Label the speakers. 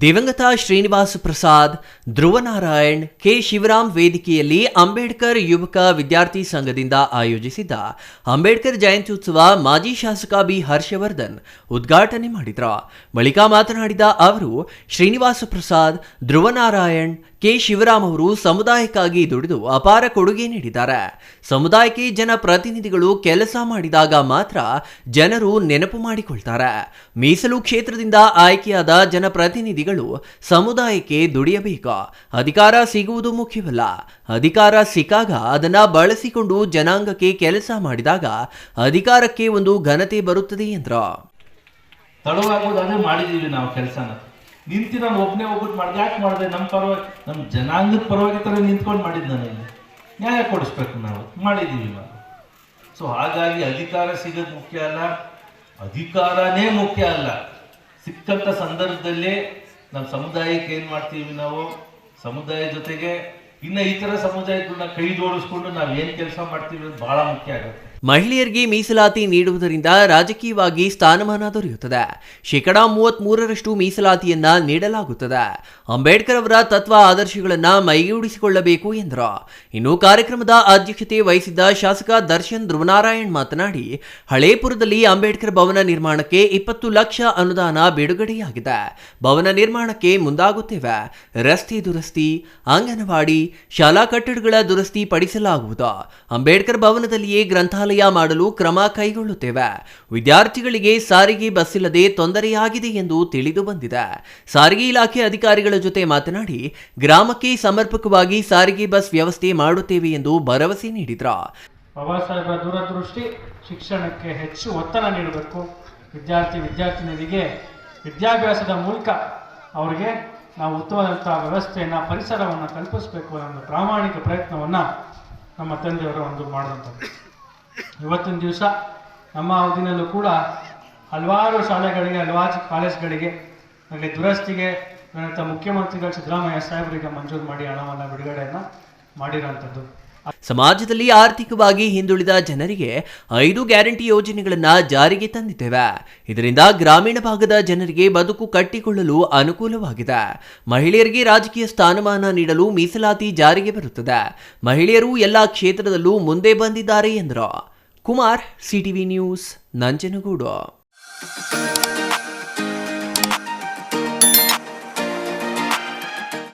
Speaker 1: ದಿವಂಗತ ಶ್ರೀನಿವಾಸ ಪ್ರಸಾದ್, ಧ್ರುವನಾರಾಯಣ್, ಕೆ. ಶಿವರಾಮ್ ವೇದಿಕೆಯಲ್ಲಿ ಅಂಬೇಡ್ಕರ್ ಯುವಕ ವಿದ್ಯಾರ್ಥಿ ಸಂಘದಿಂದ ಆಯೋಜಿಸಿದ್ದ ಅಂಬೇಡ್ಕರ್ ಜಯಂತ್ಯುತ್ಸವ ಮಾಜಿ ಶಾಸಕ ಬಿ. ಹರ್ಷವರ್ಧನ್ ಉದ್ಘಾಟನೆ ಮಾಡಿದ್ರು. ಬಳಿಕ ಮಾತನಾಡಿದ ಅವರು, ಶ್ರೀನಿವಾಸ ಪ್ರಸಾದ್, ಧ್ರುವನಾರಾಯಣ್ ಕೆ ಶಿವರಾಮ್ ಅವರು ಸಮುದಾಯಕ್ಕಾಗಿ ದುಡಿದು ಅಪಾರ ಕೊಡುಗೆ ನೀಡಿದ್ದಾರೆ. ಸಮುದಾಯಕ್ಕೆ ಜನಪ್ರತಿನಿಧಿಗಳು ಕೆಲಸ ಮಾಡಿದಾಗ ಮಾತ್ರ ಜನರು ನೆನಪು ಮಾಡಿಕೊಳ್ತಾರೆ. ಮೀಸಲು ಕ್ಷೇತ್ರದಿಂದ ಆಯ್ಕೆಯಾದ ಜನಪ್ರತಿನಿಧಿಗಳು ಸಮುದಾಯಕ್ಕೆ ದುಡಿಯಬೇಕು. ಅಧಿಕಾರ ಸಿಗುವುದು ಮುಖ್ಯವಲ್ಲ. ಅಧಿಕಾರ ಸಿಕ್ಕಾಗ ಅದನ್ನ ಬಳಸಿಕೊಂಡು ಜನಾಂಗಕ್ಕೆ ಕೆಲಸ ಮಾಡಿದಾಗ ಅಧಿಕಾರಕ್ಕೆ ಒಂದು ಘನತೆ ಬರುತ್ತದೆ ಎಂದ್ರ
Speaker 2: ತಡವಾಗುವುದಾದ್ರೆ ಮಾಡಿದೀವಿ ನಾವು ಕೆಲಸನ. ನಿಂತು ನಾನು ಒಬ್ಬನೇ ಹೋಗ್ಬಿಟ್ಟು ಮಾಡಿದೆ, ಯಾಕೆ ಮಾಡಿದೆ? ನಮ್ಮ ಪರವಾಗಿ ನಮ್ಮ ಜನಾಂಗದ ಪರವಾಗಿ ತರ ನಿಂತ್ಕೊಂಡು ಮಾಡಿದ್ದು ನಾನು ಇಲ್ಲಿ. ನ್ಯಾಯ ಕೊಡಿಸ್ಬೇಕು ನಾವು. ಮಾಡಿದ್ದೀವಿ ನಾವು. ಸೊ ಹಾಗಾಗಿ ಅಧಿಕಾರ ಸಿಗೋದು ಮುಖ್ಯ ಅಲ್ಲ. ಅಧಿಕಾರನೇ ಮುಖ್ಯ ಅಲ್ಲ. ಸಿಕ್ಕಂಥ ಸಂದರ್ಭದಲ್ಲಿ ನಮ್ಮ ಸಮುದಾಯಕ್ಕೆ ಏನು ಮಾಡ್ತೀವಿ ನಾವು? ಸಮುದಾಯ ಜೊತೆಗೆ ಇನ್ನು ಈ ಥರ ಸಮುದಾಯಗಳನ್ನ ಕೈ ಜೋಡಿಸ್ಕೊಂಡು ನಾವು ಏನು ಕೆಲಸ ಮಾಡ್ತೀವಿ ಅದು ಭಾಳ ಮುಖ್ಯ ಆಗುತ್ತೆ.
Speaker 1: ಮಹಿಳೆಯರಿಗೆ ಮೀಸಲಾತಿ ನೀಡುವುದರಿಂದ ರಾಜಕೀಯವಾಗಿ ಸ್ಥಾನಮಾನ ದೊರೆಯುತ್ತದೆ. ಶೇಕಡಾ ಮೂವತ್ತ್ ಮೂರರಷ್ಟು ಮೀಸಲಾತಿಯನ್ನ ನೀಡಲಾಗುತ್ತದೆ. ಅಂಬೇಡ್ಕರ್ ಅವರ ತತ್ವ ಆದರ್ಶಗಳನ್ನ ಮೈಗೂಡಿಸಿಕೊಳ್ಳಬೇಕು ಎಂದರು. ಇನ್ನು ಕಾರ್ಯಕ್ರಮದ ಅಧ್ಯಕ್ಷತೆ ವಹಿಸಿದ್ದ ಶಾಸಕ ದರ್ಶನ್ ಧ್ರುವನಾರಾಯಣ್ ಮಾತನಾಡಿ, ಹಳೇಪುರದಲ್ಲಿ ಅಂಬೇಡ್ಕರ್ ಭವನ ನಿರ್ಮಾಣಕ್ಕೆ ಇಪ್ಪತ್ತು ಲಕ್ಷ ಅನುದಾನ ಬಿಡುಗಡೆಯಾಗಿದೆ. ಭವನ ನಿರ್ಮಾಣಕ್ಕೆ ಮುಂದಾಗುತ್ತೇವೆ. ರಸ್ತೆ ದುರಸ್ತಿ, ಅಂಗನವಾಡಿ, ಶಾಲಾ ಕಟ್ಟಡಗಳ ದುರಸ್ತಿ ಪಡಿಸಲಾಗುವುದು. ಅಂಬೇಡ್ಕರ್ ಭವನದಲ್ಲಿಯೇ ಗ್ರಂಥಾಲಯ ಮಾಡಲು ಕ್ರಮ ಕೈಗೊಳ್ಳುತ್ತೇವೆ. ವಿದ್ಯಾರ್ಥಿಗಳಿಗೆ ಸಾರಿಗೆ ಬಸ್ ಇಲ್ಲದೆ ತೊಂದರೆಯಾಗಿದೆ ಎಂದು ತಿಳಿದು ಬಂದಿದೆ. ಸಾರಿಗೆ ಇಲಾಖೆ ಅಧಿಕಾರಿಗಳ ಜೊತೆ ಮಾತನಾಡಿ, ಗ್ರಾಮಕ್ಕೆ ಸಮರ್ಪಕವಾಗಿ ಸಾರಿಗೆ ಬಸ್ ವ್ಯವಸ್ಥೆ ಮಾಡುತ್ತೇವೆ ಎಂದು ಭರವಸೆ ನೀಡಿದ್ರು.
Speaker 3: ಬಾಬಾ ದೂರದೃಷ್ಟಿ ಶಿಕ್ಷಣಕ್ಕೆ ಹೆಚ್ಚು ಒತ್ತಡ ನೀಡಬೇಕು. ವಿದ್ಯಾರ್ಥಿ ವಿದ್ಯಾರ್ಥಿನಿಯರಿಗೆ ವಿದ್ಯಾಭ್ಯಾಸದ ಮೂಲಕ ಅವರಿಗೆ ನಾವು ಉತ್ತಮವಾದಂಥ ವ್ಯವಸ್ಥೆಯನ್ನು, ಪರಿಸರವನ್ನು ಕಲ್ಪಿಸಬೇಕು ಅನ್ನೋ ಪ್ರಾಮಾಣಿಕ ಪ್ರಯತ್ನವನ್ನು ನಮ್ಮ ತಂದೆಯವರು ಒಂದು ಮಾಡಿದಂಥದ್ದು. ಇವತ್ತಿನ ದಿವಸ ನಮ್ಮ ಅವಧಿನಲ್ಲೂ ಕೂಡ ಹಲವಾರು ಶಾಲೆಗಳಿಗೆ, ಹಲವಾರು ಕಾಲೇಜ್ಗಳಿಗೆ, ಹಾಗೆ ದುರಸ್ತಿಗೆ ಮುಖ್ಯಮಂತ್ರಿಗಳು ಸಿದ್ದರಾಮಯ್ಯ ಸಾಹೇಬರಿಗೆ ಮಂಜೂರು ಮಾಡಿ ಹಣವನ್ನು ಬಿಡುಗಡೆಯನ್ನು ಮಾಡಿರೋಂಥದ್ದು
Speaker 1: ಸಮಾಜದಲ್ಲಿ ಆರ್ಥಿಕವಾಗಿ ಹಿಂದುಳಿದ ಜನರಿಗೆ ಐದು ಗ್ಯಾರಂಟಿ ಯೋಜನೆಗಳನ್ನ ಜಾರಿಗೆ ತಂದಿದ್ದೇವೆ. ಇದರಿಂದ ಗ್ರಾಮೀಣ ಭಾಗದ ಜನರಿಗೆ ಬದುಕು ಕಟ್ಟಿಕೊಳ್ಳಲು ಅನುಕೂಲವಾಗಿದೆ. ಮಹಿಳೆಯರಿಗೆ ರಾಜಕೀಯ ಸ್ಥಾನಮಾನ ನೀಡಲು ಮೀಸಲಾತಿ ಜಾರಿಗೆ ಬರುತ್ತದೆ. ಮಹಿಳೆಯರು ಎಲ್ಲ ಕ್ಷೇತ್ರದಲ್ಲೂ ಮುಂದೆ ಬಂದಿದ್ದಾರೆ ಎಂದರು. Kumar, CTV news, Nanjangud.